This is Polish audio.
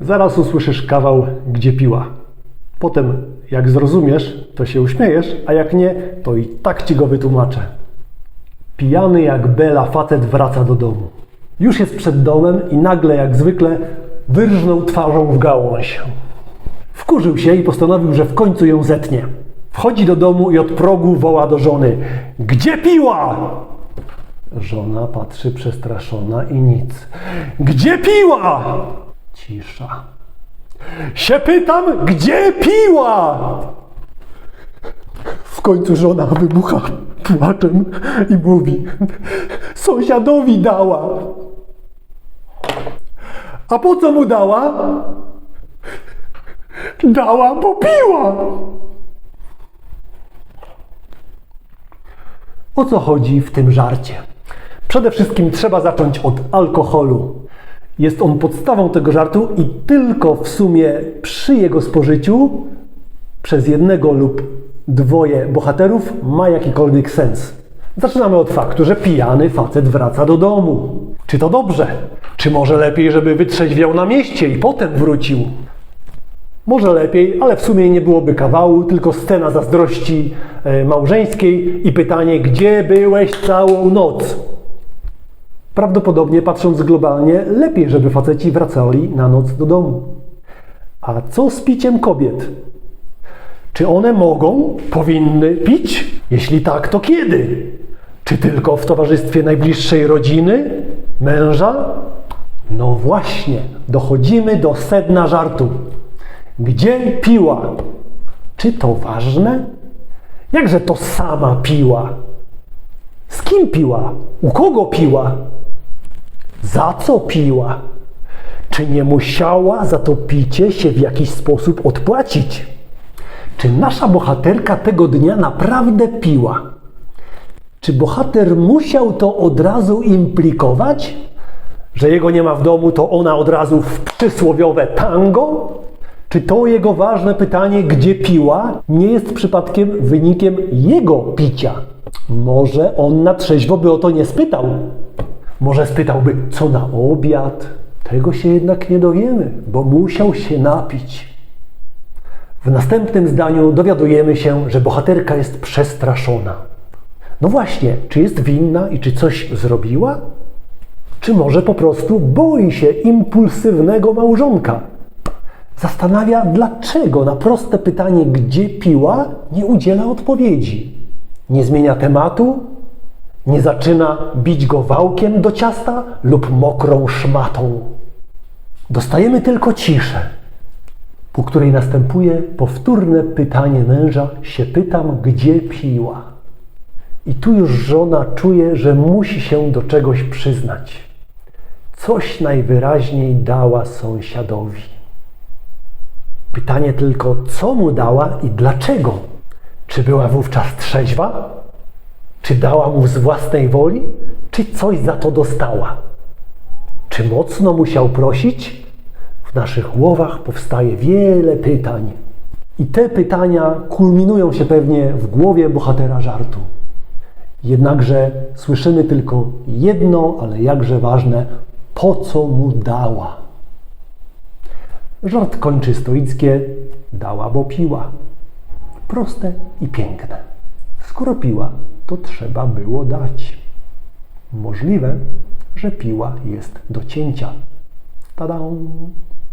Zaraz usłyszysz kawał, gdzie piła. Potem, jak zrozumiesz, to się uśmiejesz, a jak nie, to i tak ci go wytłumaczę. Pijany jak Bela facet wraca do domu. Już jest przed domem i nagle, jak zwykle, wyrżnął twarzą w gałąź. Wkurzył się i postanowił, że w końcu ją zetnie. Wchodzi do domu i od progu woła do żony: Gdzie piła? Żona patrzy przestraszona i nic. Gdzie piła? Cisza. Się pytam, gdzie piła? W końcu żona wybucha płaczem i mówi: Sąsiadowi dała. A po co mu dała? Dała, bo piła. O co chodzi w tym żarcie? Przede wszystkim trzeba zacząć od alkoholu. Jest on podstawą tego żartu i tylko w sumie przy jego spożyciu przez jednego lub dwoje bohaterów ma jakikolwiek sens. Zaczynamy od faktu, że pijany facet wraca do domu. Czy to dobrze? Czy może lepiej, żeby wytrzeźwiał na mieście i potem wrócił? Może lepiej, ale w sumie nie byłoby kawału, tylko scena zazdrości e, małżeńskiej i pytanie, gdzie byłeś całą noc? Prawdopodobnie, patrząc globalnie, lepiej, żeby faceci wracali na noc do domu. A co z piciem kobiet? Czy one mogą, powinny pić? Jeśli tak, to kiedy? Czy tylko w towarzystwie najbliższej rodziny, męża? No właśnie, dochodzimy do sedna żartu. Gdzie piła? Czy to ważne? Jakże to sama piła? Z kim piła? U kogo piła? Za co piła? Czy nie musiała za to picie się w jakiś sposób odpłacić? Czy nasza bohaterka tego dnia naprawdę piła? Czy bohater musiał to od razu implikować? Że jego nie ma w domu, to ona od razu w przysłowiowe tango? Czy to jego ważne pytanie, gdzie piła, nie jest przypadkiem wynikiem jego picia? Może on na trzeźwo by o to nie spytał. Może spytałby, co na obiad? Tego się jednak nie dowiemy, bo musiał się napić. W następnym zdaniu dowiadujemy się, że bohaterka jest przestraszona. No właśnie, czy jest winna i czy coś zrobiła? Czy może po prostu boi się impulsywnego małżonka? Zastanawia, dlaczego na proste pytanie, gdzie piła, nie udziela odpowiedzi. Nie zmienia tematu, nie zaczyna bić go wałkiem do ciasta lub mokrą szmatą. Dostajemy tylko ciszę, po której następuje powtórne pytanie męża: się pytam, gdzie piła. I tu już żona czuje, że musi się do czegoś przyznać. Coś najwyraźniej dała sąsiadowi. Pytanie tylko, co mu dała i dlaczego? Czy była wówczas trzeźwa? Czy dała mu z własnej woli? Czy coś za to dostała? Czy mocno musiał prosić? W naszych głowach powstaje wiele pytań. I te pytania kulminują się pewnie w głowie bohatera żartu. Jednakże słyszymy tylko jedno, ale jakże ważne, po co mu dała. Żart kończy stoickie, dała, bo piła. Proste i piękne. Skoro piła, to trzeba było dać. Możliwe, że piła jest do cięcia. Tada!